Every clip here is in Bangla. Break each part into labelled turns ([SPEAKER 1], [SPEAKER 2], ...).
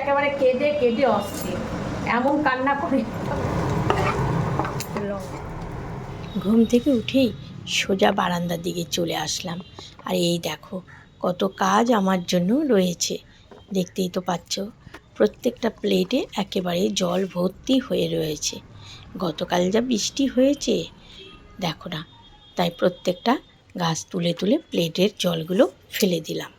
[SPEAKER 1] একেবারে কেঁদে কেঁদে অস্থির। এমন কান্না করে
[SPEAKER 2] ঘুম থেকে উঠেই সোজা বারান্দার দিকে চলে আসলাম। আর এই দেখো, কত কাজ আমার জন্য রয়েছে। দেখতেই তো পাচ্ছ, প্রত্যেকটা প্লেটে একেবারে জল ভর্তি হয়ে রয়েছে। গতকাল যা বৃষ্টি হয়েছে, দেখো না, তাই প্রত্যেকটা গাছ তুলে তুলে প্লেটের জলগুলো ফেলে দিলাম।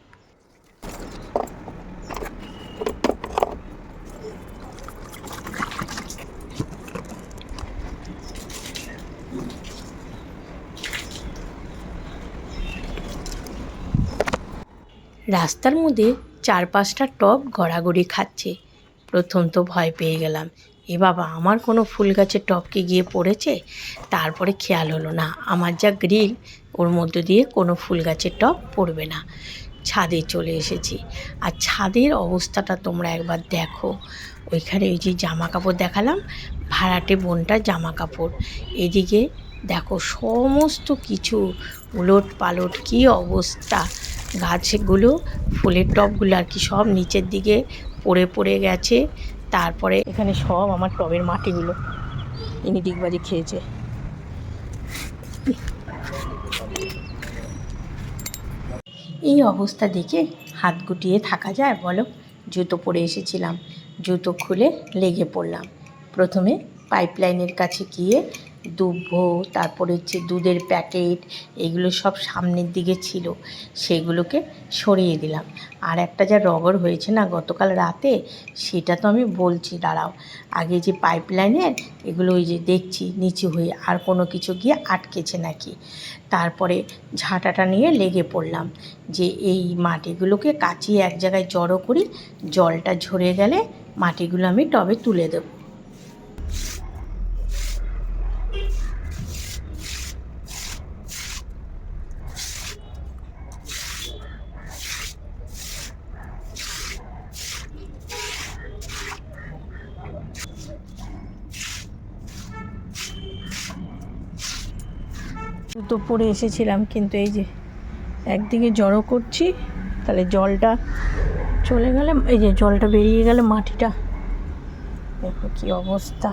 [SPEAKER 2] রাস্তার মধ্যে চার পাঁচটা টব গড়াগড়ি খাচ্ছে। প্রথম তো ভয় পেয়ে গেলাম, এ বাবা, আমার কোনো ফুল গাছের টপকে গিয়ে পড়েছে? তারপরে খেয়াল হলো না, আমার যা গ্রিল, ওর মধ্যে দিয়ে কোনো ফুল গাছের টব পড়বে না। ছাদে চলে এসেছি, আর ছাদের অবস্থাটা তোমরা একবার দেখো। ওইখানে ওই যে জামা কাপড় দেখালাম, ভাড়াটে বোনটা জামা কাপড় এদিকে দেখো সমস্ত কিছু উলট পালট কী অবস্থা। গাছগুলো, ফুলের টবগুলো আর কি সব নিচের দিকে পড়ে পড়ে গেছে। তারপরে এখানে সব আমার টবের মাটিগুলো। ইনি ডিগবাজি খেয়েছে। এই অবস্থা দেখে হাত গুটিয়ে থাকা যায়, বলো। জুতো পরে এসেছিলাম। জুতো খুলে লেগে পড়লাম। প্রথমে পাইপলাইনের কাছে গিয়ে দুব্বো, তারপরে হচ্ছে দুধের প্যাকেট, এগুলো সব সামনের দিকে ছিল, সেগুলোকে সরিয়ে দিলাম। আর একটা যা রগর হয়েছে না গতকাল রাতে, সেটা তো আমি বলছি, দাঁড়াও। আগে যে পাইপলাইনের, এগুলো ওই যে দেখছি, নিচু হয়ে আর কোনো কিছু গিয়ে আটকেছে নাকি। তারপরে ঝাঁটাটা নিয়ে লেগে পড়লাম, যে এই মাটিগুলোকে কাচিয়ে এক জায়গায় জড়ো করি, জলটা ঝরে গেলে মাটিগুলো আমি টবে তুলে দেবো তো পরে এসেছিলাম, কিন্তু এই যে একদিকে জড়ো করছি, তাহলে জলটা চলে গেলে, এই যে জলটা বেরিয়ে গেলে মাটিটা। দেখো কী অবস্থা।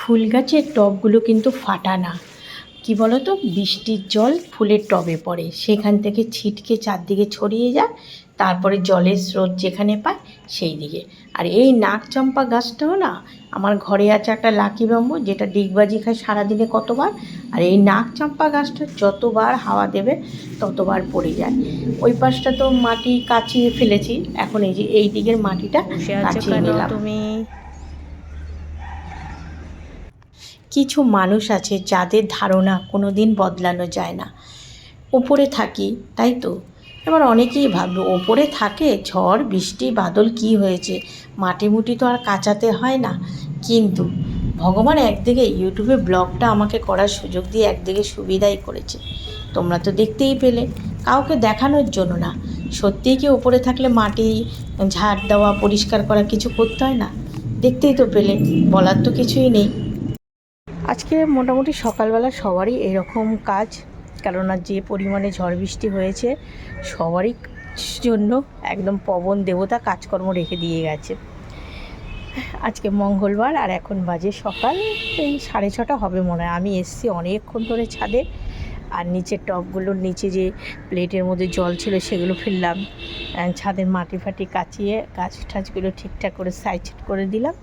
[SPEAKER 2] ফুল গাছের টবগুলো কিন্তু ফাটা না। কি বলো তো বৃষ্টির জল ফুলের টবে পড়ে। সেখান থেকে ছিটকে চারদিকে ছড়িয়ে যায় তারপরে জলের স্রোত যেখানে পায় সেই দিকে। আর এই নাকচম্পা গাছটাও না আমার ঘরে আছে একটা লাকি বাম্বু যেটা ডিগবাজি খায় সারাদিনে কতবার। আর এই নাকচম্পা গাছটা যতবার হাওয়া দেবে ততবার পড়ে যায়। ওই পাশটা তো মাটি কাচিয়ে ফেলেছি এখন এই যে এই দিকের মাটিটা কাচিয়ে নিলাম। তুমি? কিছু মানুষ আছে যাদের ধারণা কোনো দিন বদলানো যায় না। ওপরে থাকি, তাই তো? এবার অনেকেই ভাবলো, ওপরে থাকে? ঝড়, বৃষ্টি, বাদল, কি হয়েছে? মাটি মুটি তো আর কাচাতে হয় না। কিন্তু ভগবান একদিকে ইউটিউবে ব্লগটা আমাকে করার সুযোগ দিয়ে একদিকে সুবিধাই করেছে। তোমরা তো দেখতেই পেলে, কাউকে দেখানোর জন্য না। সত্যিই কি ওপরে থাকলে মাটি, ঝাড় দেওয়া, পরিষ্কার করা কিছু করতে হয় না? দেখতেই তো পেলে, বলার তো কিছুই নেই। আজকে মোটামুটি সকালবেলা সবারই এরকম কাজ, কেননা যে পরিমাণে ঝড় বৃষ্টি হয়েছে, সবারই জন্য একদম পবন দেবতা কাজকর্ম রেখে দিয়ে গেছে। আজকে মঙ্গলবার আর এখন বাজে সকাল, এই সাড়ে ছটা হবে মনে হয়। আমি এসছি অনেকক্ষণ ধরে ছাদে, আর নিচের টবগুলোর নিচে যে প্লেটের মধ্যে জল ছিল সেগুলো ফেললাম। ছাদের মাটি ফাটি কাচিয়ে গাছ টাছগুলো ঠিকঠাক করে সাইজ করে দিলাম।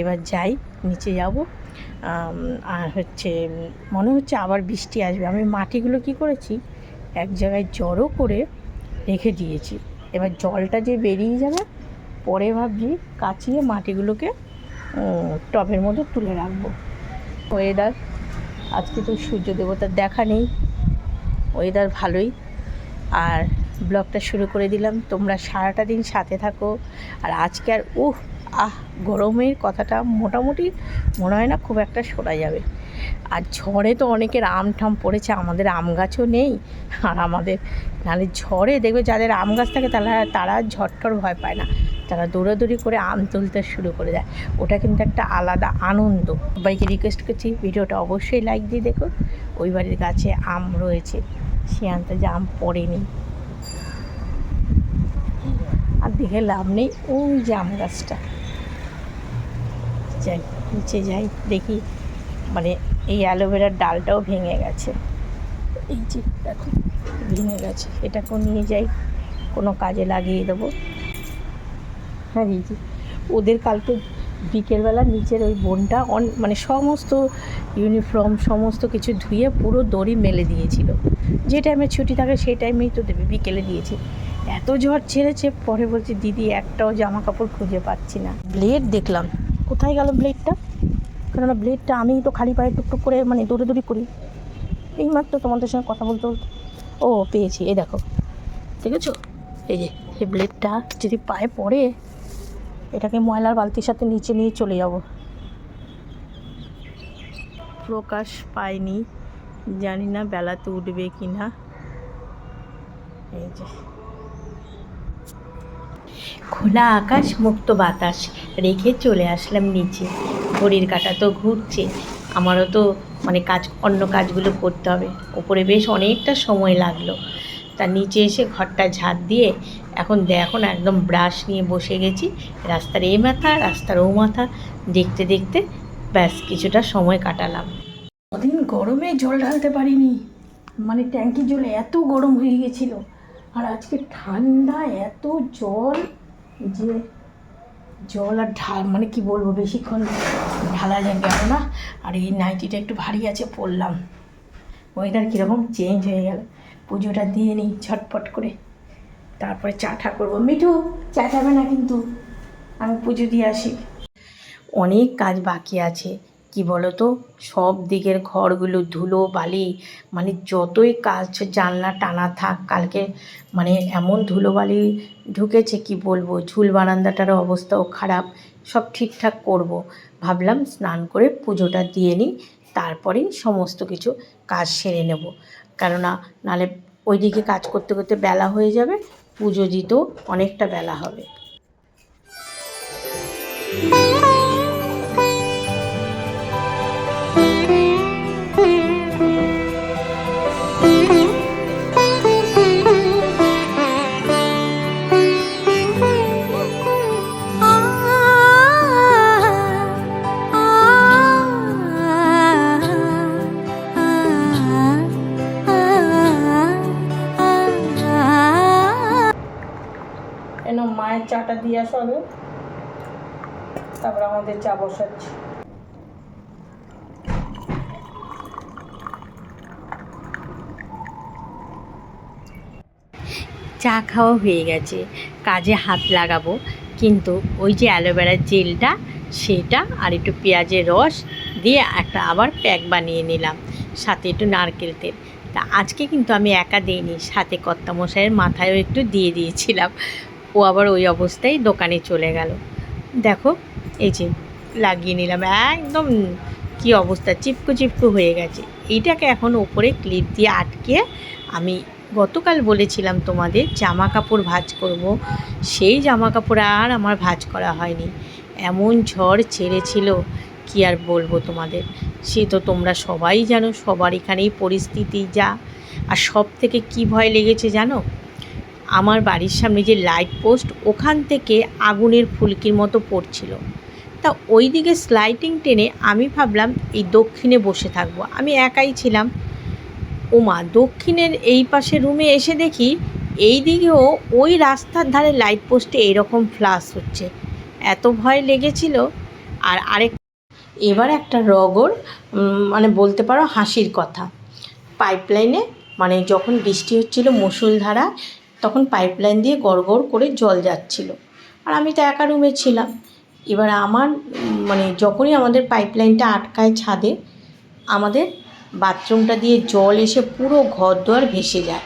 [SPEAKER 2] এবার যাই, নিচে যাব। আর হচ্ছে, মনে হচ্ছে আবার বৃষ্টি আসবে। আমি মাটিগুলো কি করেছি? এক জায়গায় জড়ো করে রেখে দিয়েছি। এবার জলটা যে বেরিয়ে যাবে, পরে ভাবছি কাচিয়ে মাটিগুলোকে টবের মধ্যে তুলে রাখব। ওয়েদার আজকে তো সূর্য দেবতার দেখা নেই। ওয়েদার ভালোই। আর ব্লগটা শুরু করে দিলাম। তোমরা সারাটা দিন সাথে থাকো। আর আজকে আর, উহ আহ, গরমের কথাটা মোটামুটি মনে হয় না, খুব একটা শোনা যাবে। আর ঝড়ে তো অনেকের আম ঠাম পড়েছে, আমাদের আম গাছও নেই। আর আমাদের নাহলে ঝড়ে দেখবে যাদের আম গাছ থাকে, তারা তারা ঝড় টর ভয় পায় না। তারা দৌড়াদৌড়ি করে আম তুলতে শুরু করে দেয়। ওটা কিন্তু একটা আলাদা আনন্দ। সবাইকে রিকোয়েস্ট করছি, ভিডিওটা অবশ্যই লাইক দিয়ে দেখো। ওই বাড়ির গাছে আম রয়েছে। সে আনতে যে আম পড়েনি। আর দেখে লাভ নেই, ওই যে আম গাছটা। যাই নিচে যাই, দেখি মানে এই অ্যালোভেরার ডালটাও ভেঙে গেছে। এই যে, দেখো, ভেঙে গেছে। এটাকেও নিয়ে যাই, কোনো কাজে লাগিয়ে দেবো। হ্যাঁ এই যে, ওদের কালকে বিকেলবেলা নিচের ওই বোনটা অন মানে সমস্ত ইউনিফর্ম, সমস্ত কিছু ধুয়ে পুরো দড়ি মেলে দিয়েছিল। যে টাইমে ছুটি থাকে, সেই টাইমেই তো দেবে বিকেলে দিয়েছে। এত ঝড় ছেড়েছে, পরে বলছে, দিদি, একটাও জামা কাপড় খুঁজে পাচ্ছি না। ব্লেড দেখলাম। কোথায় গেল ব্লেডটা কেননা ব্লেডটা আমি তো খালি পায়ে টুকটুক করে মানে দৌড়ে দৌড়ি করি। এইমাত্র তোমাদের সঙ্গে কথা বলতে বলতে ও, পেয়েছি, এই দেখো। ঠিক দেখেছ? এই যে, এই ব্লেডটা যদি পায়ে পড়ে, এটাকে ময়লার বালতির সাথে নিচে নিয়ে চলে যাব। প্রকাশ পাইনি। জানি না বেলাতে উঠবে কি না এই যে। খোলা আকাশ, মুক্ত বাতাস রেখে চলে আসলাম নিচে। ঘড়ির কাটা তো ঘুরছে, আমারও তো মানে কাজ, অন্য কাজগুলো করতে হবে। ওপরে বেশ অনেকটা সময় লাগল। তার নিচে এসে ঘরটা ঝাড় দিয়ে এখন দেখো না, একদম ব্রাশ নিয়ে বসে গেছি। রাস্তার এই মাথা, রাস্তার ও মাথা। দেখতে দেখতে ব্যাস কিছুটা সময় কাটালাম। কদিন গরমে জল ঢালতে পারিনি। মানে ট্যাঙ্কির জল এত গরম হয়ে গেছিল। আর আজকে ঠান্ডা, এত জল। যে জল আর ঢাল মানে কি বলব, বেশিক্ষণ ঢালা যায় গেল না? আর এই নাইটিটা একটু ভারী আছে, পরলাম। ওয়েদার কীরকম? চেঞ্জ হয়ে গেল। পুজোটা দিয়ে নিই, ঝটপট করে। তারপরে চা ঠা করব। মিঠু, চা খাবে না কিন্তু? আমি পুজো দিয়ে আসি। অনেক কাজ বাকি আছে। কি বলো তো সব দিকের ঘরগুলো ধুলো, বালি মানে যতই কাজ জানলা টানা থাক, কালকে মানে এমন ধুলো বালি ঢুকেছে কি বলব? ঝুল বারান্দাটার অবস্থাও খারাপ, সব ঠিকঠাক করব। ভাবলাম স্নান করে পুজোটা দিয়ে নিই তারপরেই সমস্ত কিছু কাজ সেরে নেব। কেননা নালে ওইদিকে কাজ করতে করতে বেলা হয়ে যাবে, পুজো দিতেও অনেকটা বেলা হবে। আমাদের চা বসাচ্ছি। চা খাওয়া হয়ে গেছে, কাজে হাত লাগাবো, কিন্তু ওই যে অ্যালোভেরার জেলটা, সেটা আর একটু পেঁয়াজের রস দিয়ে একটা আবার প্যাক বানিয়ে নিলাম, সাথে একটু নারকেল তেল। তা আজকে কিন্তু আমি একা দিইনি, সাথে কর্তামশাইয়ের মাথায়ও একটু দিয়ে দিয়েছিলাম, ও আবার ওই অবস্থায় দোকানে চলে গেল। দেখো এই যে লাগিয়ে নিলাম, একদম কি অবস্থা, চিপকু চিপকু হয়ে গেছে। এইটাকে এখন ওপরে ক্লিপ দিয়ে আটকে আমি গতকাল বলেছিলাম তোমাদের জামা কাপড় ভাঁজ করব। সেই জামা কাপড় আর আমার ভাঁজ করা হয়নি। এমন ঝড় ছেড়েছিল, কি আর বলব তোমাদের? সে তো তোমরা সবাই জানো, সবার এখানেই পরিস্থিতি যা। আর সব থেকে কি ভয় লেগেছে জানো? আমার বাড়ির সামনে যে লাইট পোস্ট ওখান থেকে আগুনের ফুলকির মতো পড়ছিল। তা ওই দিকে স্লাইটিং টেনে আমি ভাবলাম, এই দক্ষিণে বসে থাকব। আমি একাই ছিলাম। ওমা দক্ষিণের এই পাশে রুমে এসে দেখি এই দিকেও ওই রাস্তার ধারে লাইট পোস্টে এরকম ফ্লাশ হচ্ছে। এত ভয় লেগেছিল। আর আরেক, এবার একটা রগর মানে বলতে পারো হাসির কথা। পাইপলাইনে মানে যখন বৃষ্টি হচ্ছিল মুসুলধারা তখন পাইপলাইন দিয়ে গড় গড় করে জল যাচ্ছিল। আর আমি তো একা রুমে ছিলাম। এবার আমার মানে যখনই আমাদের পাইপলাইনটা আটকায় ছাদে, আমাদের বাথরুমটা দিয়ে জল এসে পুরো ঘর দুয়ার ভেসে যায়।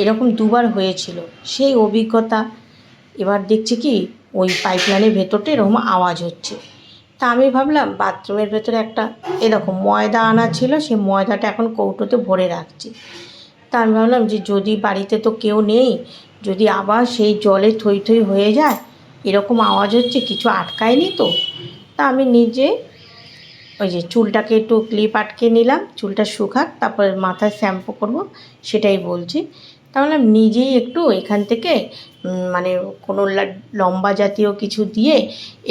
[SPEAKER 2] এরকম দুবার হয়েছিল। সেই অভিজ্ঞতা, এবার দেখছি কি, ওই পাইপলাইনের ভেতরটা এরকম আওয়াজ হচ্ছে। তা আমি ভাবলাম বাথরুমের ভেতরে একটা এরকম ময়দা আনা ছিল, সেই ময়দাটা এখন কৌটোতে ভরে রাখছি। তা আমি ভাবলাম যে যদি বাড়িতে তো কেউ নেই, যদি আবার সেই জলে থই থই হয়ে যায়, এরকম আওয়াজ হচ্ছে, কিছু আটকায়নি তো? তা আমি নিজে ওই যে চুলটাকে একটু ক্লিপ আটকে নিলাম, চুলটা শুকাক, তারপর মাথায় শ্যাম্পু করব, সেটাই বলছি। তাহলে নিজেই একটু এখান থেকে মানে কোনো লম্বা জাতীয় কিছু দিয়ে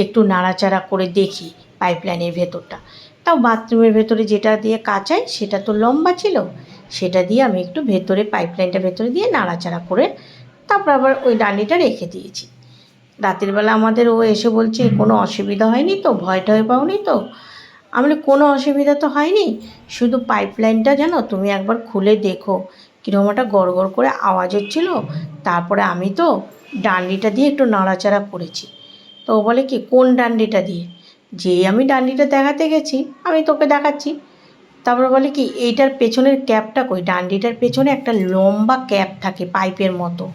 [SPEAKER 2] একটু নাড়াচাড়া করে দেখি পাইপলাইনের ভেতরটা। তাও বাথরুমের ভেতরে যেটা দিয়ে কাচাই সেটা তো লম্বা ছিল। সেটা দিয়ে আমি একটু ভেতরে পাইপলাইনটা ভেতরে দিয়ে নাড়াচাড়া করে তারপর আবার ওই ডান্ডিটা রেখে দিয়েছি। রাতের বেলা আমাদের ও এসে বলছে কোনো অসুবিধা হয়নি তো? ভয় টয় পাওনি তো? আমি কোনো অসুবিধা তো হয়নি। শুধু পাইপলাইনটা জানো তুমি একবার খুলে দেখো। কীরকম একটা গড় গড় করে আওয়াজ হচ্ছিল। তারপরে আমি তো ডান্ডিটা দিয়ে একটু নাড়াচাড়া করেছি। তো ও বলে কি? কোন ডান্ডিটা দিয়ে? যেই আমি ডান্ডিটা দেখাতে গেছি আমি তোকে দেখাচ্ছি। তারপরে বলে কি, এইটার পেছনের ক্যাপটা কই? ডান্ডিটার পেছনে একটা লম্বা ক্যাপ থাকে পাইপের মতো।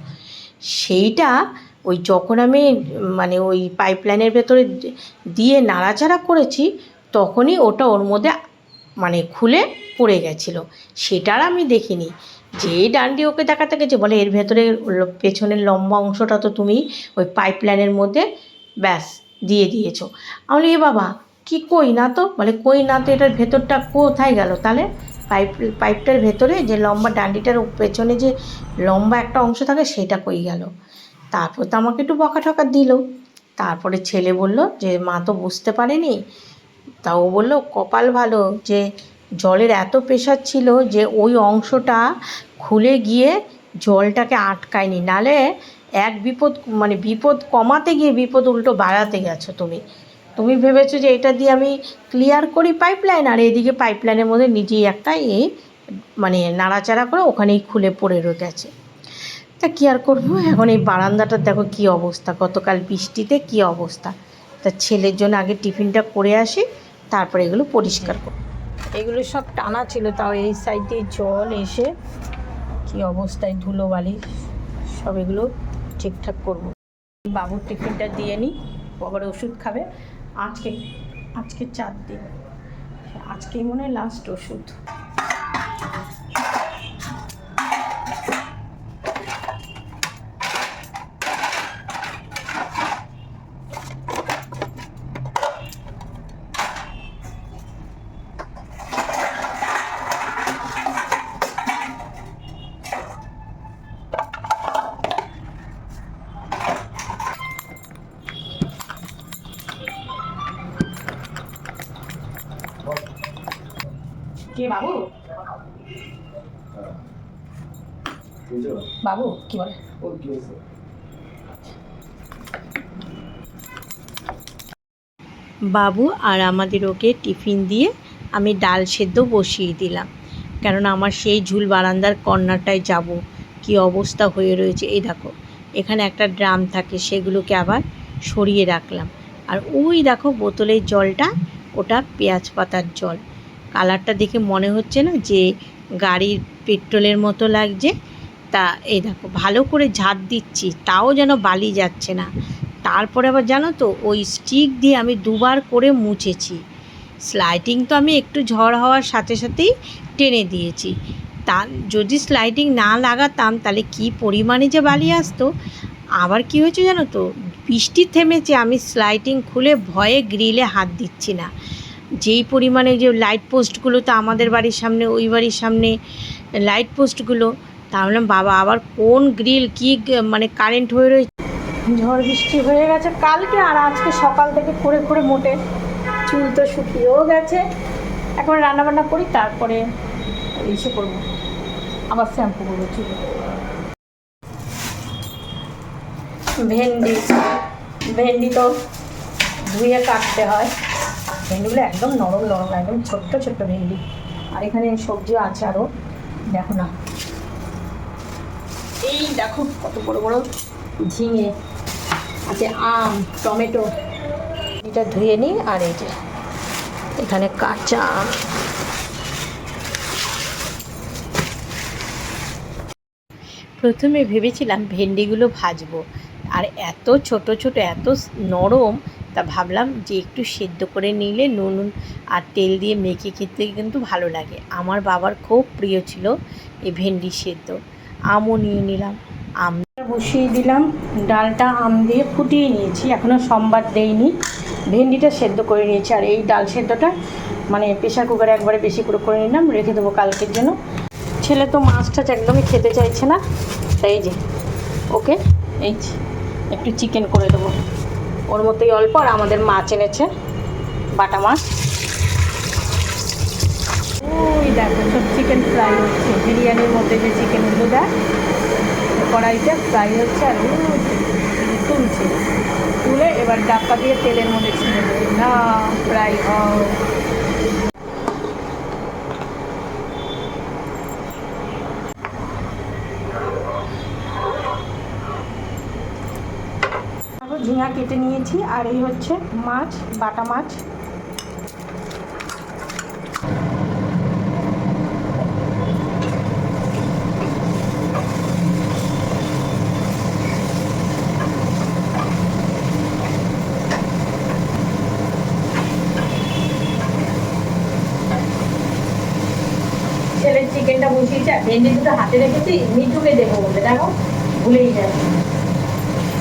[SPEAKER 2] সেইটা ওই যখন আমি মানে ওই পাইপলাইনের ভেতরে দিয়ে নাড়াচাড়া করেছি, তখনই ওটা ওর মধ্যে মানে খুলে পড়ে গেছিল। সেটার আমি দেখিনি। যেই ডান্ডি ওকে দেখাতে গেছে, বলে এর ভেতরে পেছনের লম্বা অংশটা তো তুমি ওই পাইপলাইনের মধ্যে, ব্যাস, দিয়ে দিয়েছ। আমি এ বাবা কি কই না তো? বলে, কই না তো, এটার ভেতরটা কোথায় গেল? তাহলে পাইপ, পাইপটার ভেতরে যে লম্বা ডান্ডিটার পেছনে যে লম্বা একটা অংশ থাকে, সেটা কই গেল? তারপর তো আমাকে একটু বকা ঠকা দিল। তারপরে ছেলে বলল যে, মা তো বুঝতে পারেনি। তা ও বলল, কপাল ভালো যে জলের এত প্রেশার ছিল যে ওই অংশটা খুলে গিয়ে জলটাকে আটকায়নি। নালে এক বিপদ মানে বিপদ কমাতে গিয়ে বিপদ উল্টো বাড়াতে গেছো তুমি। তুমি ভেবেছো যে এটা দিয়ে আমি ক্লিয়ার করি পাইপলাইন আর এদিকে পাইপলাইনের মধ্যে নিজেই একটা এ মানে নাড়াচাড়া করে ওখানেই খুলে পড়ে রয়ে গেছে। তা কী আর করব? এখন এই বারান্দাটার দেখো কী অবস্থা, গতকাল বৃষ্টিতে কী অবস্থা। তা ছেলের জন্য আগে টিফিনটা করে আসি, তারপরে এগুলো পরিষ্কার করব এগুলো সব টানা ছিল, তাও এই সাইড দিয়ে জল এসে কী অবস্থায় ধুলোবালি, সব এগুলো ঠিকঠাক করব। বাবুর টিফিনটা দিয়ে নিই বাবার ওষুধ খাবে। আজকে আজকে চার দিন আজকেই মনে হয় লাস্ট ওষুধ। বাবু? বাবু, কি বলে? বাবু আর আমাদের ওকে টিফিন দিয়ে আমি ডাল সেদ্ধ বসিয়ে দিলাম। কেননা আমার সেই ঝুল বারান্দার কর্নারটায় যাব। কি অবস্থা হয়ে রয়েছে, এই দেখো। এখানে একটা ড্রাম থাকে, সেগুলোকে আবার সরিয়ে রাখলাম। আর ওই দেখো বোতলের জলটা, ওটা পেঁয়াজ পাতার জল। কালারটা দেখে মনে হচ্ছে না যে গাড়ির পেট্রোলের মতো লাগছে। তা এই দেখো, ভালো করে ঝাঁট দিচ্ছি, তাও যেন বালি যাচ্ছে না। তারপরে আবার জানো তো, ওই স্টিক দিয়ে আমি দুবার করে মুছেছি। স্লাইডিং তো আমি একটু ঝড় হওয়ার সাথে সাথেই টেনে দিয়েছি। তা যদি স্লাইডিং না লাগাতাম, তাহলে কি পরিমাণে যে বালি আসতো? আবার কি হয়েছে জানো তো, বৃষ্টি থেমেছে, আমি স্লাইডিং খুলে ভয়ে গ্রিলে হাত দিচ্ছি না। যেই পরিমাণে যে লাইট পোস্টগুলো তো আমাদের বাড়ির সামনে, ওই বাড়ির সামনে লাইট পোস্টগুলো তা ভাবলাম, বাবা, আবার কোন গ্রিল কি মানে কারেন্ট হয়ে রয়েছে? ঝড় বৃষ্টি হয়ে গেছে কালকে, আর আজকে সকাল থেকে করে করে মোটে চুল তো শুকিয়েও গেছে। এখন রান্নাবান্না করি, তারপরে এসে করব। আবার শ্যাম্পু করব চুলে। ভেন্ডি ভেন্ডি তো ধুয়ে কাটতে হয়। ভেন্ডিগুলো একদম নরম নরম, একদম ছোট্ট ছোট্ট ভেন্ডি। আর এখানে সবজি আছে আরও দেখো না। এই দেখো কত বড় বড় ঝিঙে, আছে আম, টমেটো। এটা ধুয়ে নিই, আর এই যে এখানে কাঁচা আম। প্রথমে ভেবেছিলাম ভেন্ডিগুলো ভাজবো। আর এত ছোট ছোট, এত নরম তা ভাবলাম যে একটু সেদ্ধ করে নিলে নুন আর তেল দিয়ে মেখে খেতে কিন্তু ভালো লাগে। আমার বাবার খুব প্রিয় ছিল এই ভেন্ডি সেদ্ধ। আমও নিয়ে নিলাম। আম বসিয়ে দিলাম। ডালটা আম দিয়ে ফুটিয়ে নিয়েছি। এখনও সম্বাদ দেইনি। ভেন্ডিটা সেদ্ধ করে নিয়েছি। আর এই ডাল সেদ্ধটা মানে প্রেশার কুকারে একবারে বেশি করে করে নিলাম। রেখে দেবো কালকের জন্য। ছেলে তো মাছ টাছ একদমই খেতে চাইছে না। তাই যে, ওকে, এই একটু চিকেন করে দেবো। ওর মতোই অল্প, আর আমাদের মাছ এনেছে, বাটা মাছ। ওই দেখো, সব চিকেন ফ্রাই হচ্ছে। বিরিয়ানির মধ্যে যে চিকেন চিকেনগুলো দেয় কড়াইতে ফ্রাই হচ্ছে, আর তুলছে। তুলে এবার ডাক্কা দিয়ে তেলের মধ্যে ছিঁড়ে না ফ্রাই হয় তারপর ঝিঙা কেটে নিয়েছি আর এই হচ্ছে মাছ, বাটা মাছ।
[SPEAKER 1] ছেলের চিকেনটা বসিয়েছে, আর ভেন্ডি দুটো হাতে রেখেছি, মিঠুকে দেবো বলে, দেখো, ভুলেই যায়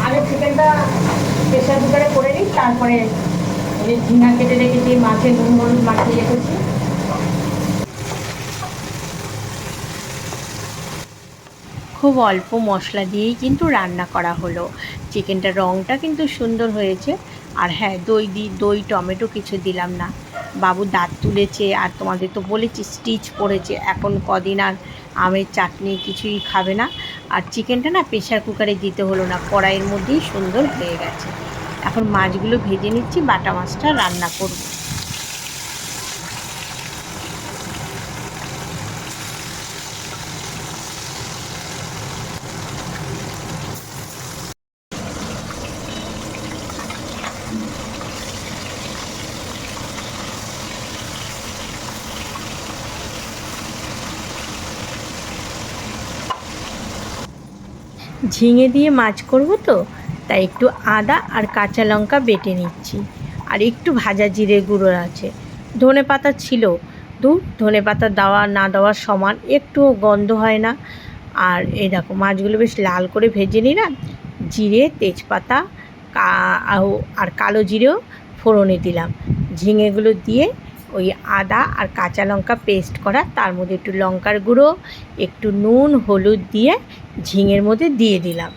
[SPEAKER 1] আগে চিকেনটা প্রেশার কুকারে করে নিই, তারপরে এই ঝিঙা কেটে রেখেছি মাছের নুন, হলুদ মাখিয়ে রেখেছি।
[SPEAKER 2] খুব অল্প মশলা দিয়েই কিন্তু রান্না করা হলো। চিকেনটার রঙটা কিন্তু সুন্দর হয়েছে। আর হ্যাঁ দই দি, দই, টমেটো কিছু দিলাম না। বাবু দাঁত তুলেছে, আর তোমাদের তো বলেছি স্টিচ পড়েছে। এখন কদিন আর আমের চাটনি কিছুই খাবে না। আর চিকেনটা না প্রেশার কুকারে দিতে হলো না, কড়াইয়ের মধ্যেই সুন্দর হয়ে গেছে। এখন মাছগুলো ভেজে নিচ্ছি, বাটা মাছটা রান্না করব। ঝিঙে দিয়ে মাছ করব তো, তাই একটু আদা আর কাঁচা লঙ্কা বেটে নিচ্ছি। আর একটু ভাজা জিরে গুঁড়ো আছে। ধনে পাতা ছিল। দু ধনে পাতা দেওয়া না দেওয়ার সমান, একটুও গন্ধ হয় না। আর এই দেখো, মাছগুলো বেশ লাল করে ভেজে নিলাম। জিরে, তেজপাতা আর কালো জিরেও ফোড়নে দিলাম। ঝিঙেগুলো দিয়ে ওই আদা আর কাঁচা লঙ্কা পেস্ট করা। তার মধ্যে একটু লঙ্কার গুঁড়ো, একটু নুন, হলুদ দিয়ে ঝিঙের মধ্যে দিয়ে দিলাম।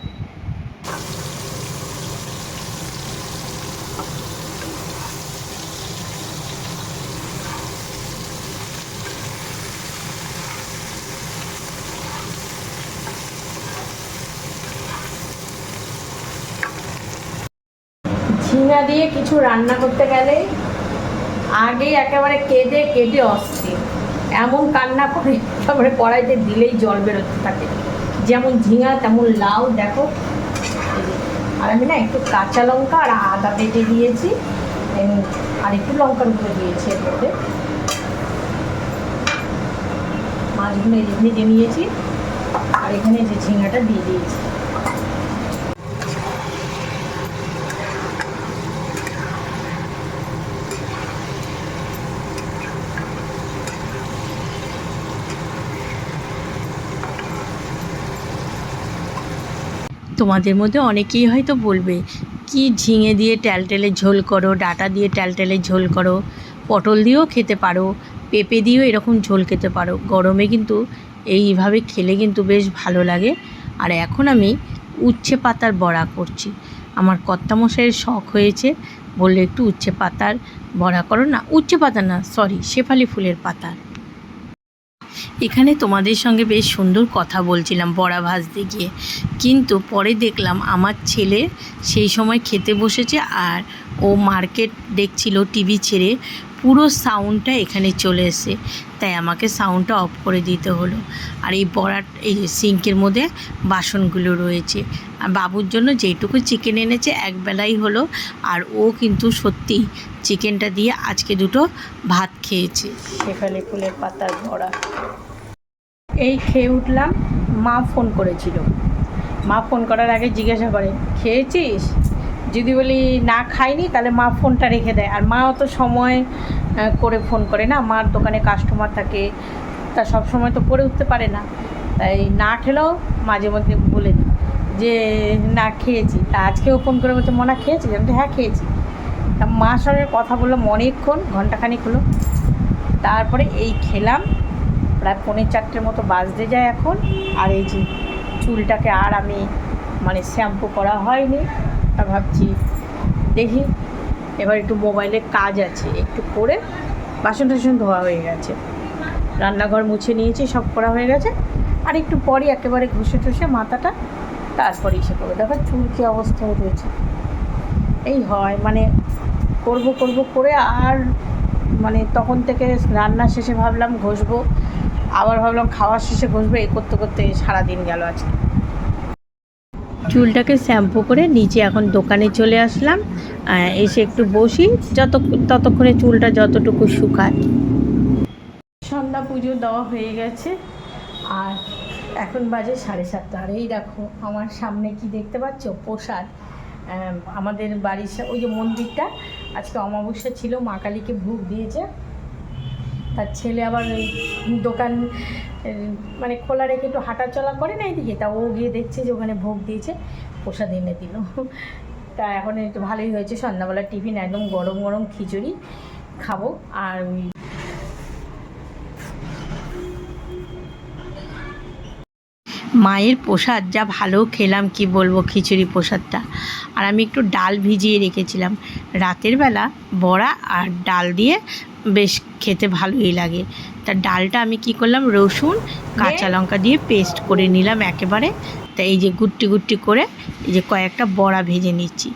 [SPEAKER 1] ঝিঙা দিয়ে কিছু রান্না করতে গেলে আগেই একেবারে কেঁদে কেঁদে অস্থির। এমন কান্না করে তারপরে কড়াইতে দিলেই জল বেরোতে থাকে। যেমন ঝিঙা, তেমন লাউ, দেখো। আর আমি না একটু কাঁচা লঙ্কা আর আদা বেটে দিয়েছি। আর একটু লঙ্কার গুঁড়ো দিয়েছি এর মধ্যে। মাছগুলো যে নিয়েছি। আর এখানে যে ঝিঙাটা দিয়ে দিয়েছি।
[SPEAKER 2] তোমাদের মধ্যে অনেকেই হয়তো বলবে, কি ঝিঙে দিয়ে ট্যালটেলে ঝোল করো, ডাটা দিয়ে ট্যালটেলে ঝোল করো, পটল দিয়েও খেতে পারো, পেঁপে দিয়েও এরকম ঝোল খেতে পারো। গরমে কিন্তু এইভাবে খেলে কিন্তু বেশ ভালো লাগে। আর এখন আমি উচ্ছে পাতার বড়া করছি। আমার কর্তামশাইয়ের শখ হয়েছে, বললে একটু উচ্ছে পাতার বড়া করো না, উচ্ছে পাতা না সরি শেফালি ফুলের পাতার। এখানে তোমাদের সঙ্গে বেশ সুন্দর কথা বলছিলাম, বড়া ভাজতে গিয়ে। কিন্তু পরে দেখলাম আমার ছেলে সেই সময় খেতে বসেছে আর ও মার্কেট দেখছিল টিভি ছেড়ে, পুরো সাউন্ডটা এখানে চলে এসে তাই আমাকে সাউন্ডটা অফ করে দিতে হলো। আর এই বড়া, এই সিঙ্কের মধ্যে বাসনগুলো রয়েছে। আর বাবুর জন্য যেটুকু চিকেন এনেছে একবেলাই হলো। আর ও কিন্তু সত্যি চিকেনটা দিয়ে আজকে দুটো ভাত খেয়েছে। শেফালি ফুলের পাতার বড়া। এই খেয়ে উঠলাম, মা ফোন করেছিল। মা ফোন করার আগে জিজ্ঞাসা করে, খেয়েছিস? যদি বলি, না, খাইনি। তাহলে মা ফোনটা রেখে দেয়। আর মা অত সময় করে ফোন করে না। মার দোকানে কাস্টমার থাকে, তা সব সময় তো করে উঠতে পারে না। তাই না খেলেও মাঝে মধ্যে বলে দিই যে, না, খেয়েছি। তা আজকেও ফোন করে বলছে, মনা খেয়েছি আমি হ্যাঁ খেয়েছি। তা মার সঙ্গে কথা বললাম অনেকক্ষণ, ঘন্টাখানিক হলো। তারপরে এই খেলাম। প্রায় পৌনে চারটের মতো বাজতে যায় এখন। আর এই যে চুলটাকে আর আমি মানে শ্যাম্পু করা হয়নি, তা ভাবছি দেখি। এবার একটু মোবাইলে কাজ আছে, একটু করে বাসন টাসন ধোয়া হয়ে গেছে। রান্নাঘর মুছে নিয়েছি, সব করা হয়ে গেছে। আর একটু পরই একেবারে ঘষে টষে মাথাটা তারপরে ইসে করব দেখো চুল কী অবস্থা রয়েছে। এই হয় মানে করব করব করে আর মানে তখন থেকে রান্না শেষে ভাবলাম ঘষবো। আবার ভাবলাম খাওয়ার শেষে ঘষবো এই করতে করতে সারাদিন গেল আজকে। চুলটাকে শ্যাম্পু করে নিচে এখন দোকানে চলে আসলাম। এসে একটু বসি যত ততক্ষণে চুলটা যতটুকু শুকায়। সন্ধ্যা পুজো দেওয়া হয়ে গেছে আর এখন বাজে সাড়ে সাতটা। আর এই দেখো আমার সামনে কি দেখতে পাচ্ছ? প্রসাদ। আমাদের বাড়ির ওই যে মন্দিরটা আজকে অমাবস্যা ছিল মা কালীকে ভোগ দিয়েছে। তার ছেলে আবার ওই দোকান মানে খোলা রেখে একটু হাঁটা চলা করে না এইদিকে তা ও গিয়ে দেখছে যে ওখানে ভোগ দিয়েছে, প্রসাদ এনে দিল। তা এখন একটু ভালোই হয়েছে। সন্ধ্যাবেলা টিফিন একদম গরম গরম খিচুড়ি খাব। আর ওই মায়ের প্রসাদ, যা ভালো খেলাম, কি বলব খিচুড়ি প্রসাদটা। আর আমি একটু ডাল ভিজিয়ে রেখেছিলাম। রাতের বেলা বড়া আর ডাল দিয়ে বেশ খেতে ভালোই লাগে। তা ডালটা আমি কি করলাম? রসুন কাঁচা লঙ্কা দিয়ে পেস্ট করে নিলাম একেবারে। তা এই যে গুট্টি গুট্টি করে এই যে কয়েকটা বড়া ভেজে নিচ্ছি।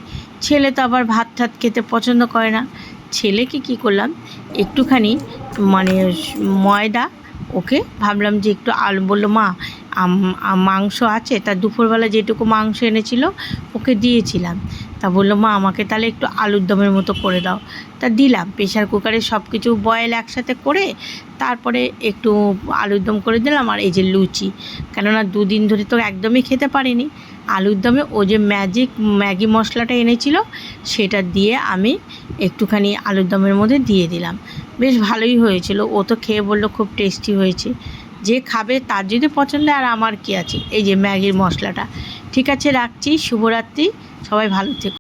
[SPEAKER 2] ছেলে তো আবার ভাত টাত খেতে পছন্দ করে না। ছেলেকে কি করলাম? একটুখানি মানে ময়দা ওকে ভাবলাম যে একটু আলু বলল মা মাংস আছে। তা দুপুরবেলা যেটুকু মাংস এনেছিল ওকে দিয়েছিলাম। তা বলল, মা, আমাকে তাহলে একটু আলুর দমের মতো করে দাও। তা দিলাম প্রেশার কুকারে সব কিছু বয়েল একসাথে করে তারপরে একটু আলুর দম করে দিলাম আর এই যে লুচি। কেননা দুদিন ধরে তো একদমই খেতে পারিনি। আলুর দমে ও যে ম্যাজিক ম্যাগি মশলাটা এনেছিল, সেটা দিয়ে আমি একটুখানি আলুর দমের মধ্যে দিয়ে দিলাম। বেশ ভালোই হয়েছিল। ও তো খেয়ে বলল, খুব টেস্টি হয়েছে। যে খাবে তার যদি পছন্দ আর আমার কি আছে? এই যে ম্যাগির মশলাটা। ঠিক আছে রাখছি শুভরাত্রি সবাই ভালো থেকো।